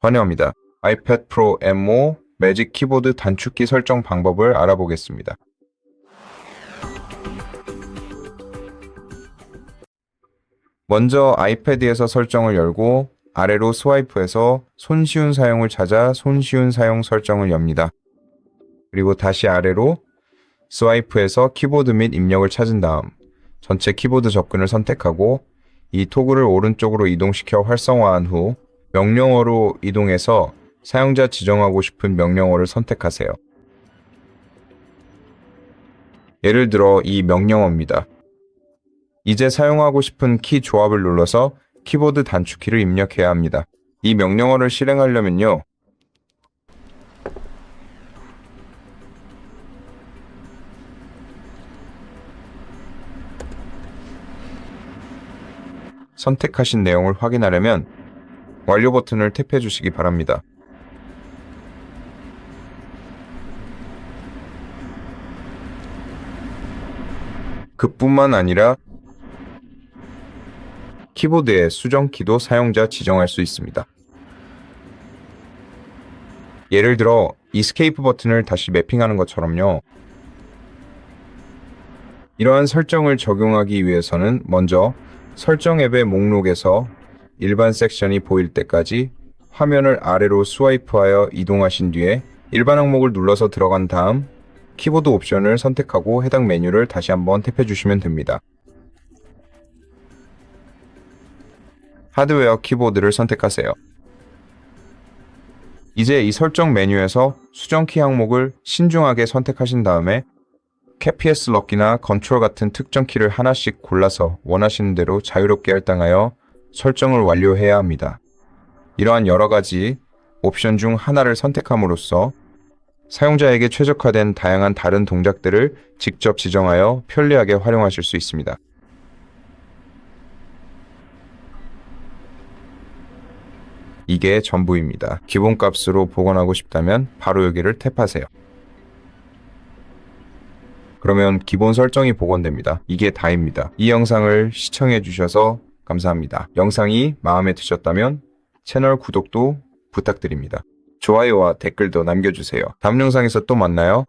환영합니다. 아이패드 프로 M5 매직 키보드 단축키 설정 방법을 알아보겠습니다. 먼저 아이패드에서 설정을 열고 아래로 스와이프해서 손쉬운 사용을 찾아 손쉬운 사용 설정을 엽니다. 그리고 다시 아래로 스와이프해서 키보드 및 입력을 찾은 다음 전체 키보드 접근을 선택하고 이 토글을 오른쪽으로 이동시켜 활성화한 후 명령어로 이동해서 사용자 지정하고 싶은 명령어를 선택하세요. 예를 들어 이 명령어입니다. 이제 사용하고 싶은 키 조합을 눌러서 키보드 단축키를 입력해야 합니다. 이 명령어를 실행하려면요. 선택하신 내용을 확인하려면 완료 버튼을 탭해 주시기 바랍니다. 그뿐만 아니라 키보드의 수정키도 사용자 지정할 수 있습니다. 예를 들어 이스케이프 버튼을 다시 매핑하는 것처럼요. 이러한 설정을 적용하기 위해서는 먼저 설정 앱의 목록에서 일반 섹션이 보일 때까지 화면을 아래로 스와이프하여 이동하신 뒤에 일반 항목을 눌러서 들어간 다음 키보드 옵션을 선택하고 해당 메뉴를 다시 한번 탭해 주시면 됩니다. 하드웨어 키보드를 선택하세요. 이제 이 설정 메뉴에서 수정키 항목을 신중하게 선택하신 다음에 KPS 럭키나 컨트롤 같은 특정 키를 하나씩 골라서 원하시는 대로 자유롭게 할당하여 설정을 완료해야 합니다. 이러한 여러 가지 옵션 중 하나를 선택함으로써 사용자에게 최적화된 다양한 다른 동작들을 직접 지정하여 편리하게 활용하실 수 있습니다. 이게 전부입니다. 기본값으로 복원하고 싶다면 바로 여기를 탭하세요. 그러면 기본 설정이 복원됩니다. 이게 다입니다. 이 영상을 시청해 주셔서 감사합니다. 영상이 마음에 드셨다면 채널 구독도 부탁드립니다. 좋아요와 댓글도 남겨주세요. 다음 영상에서 또 만나요.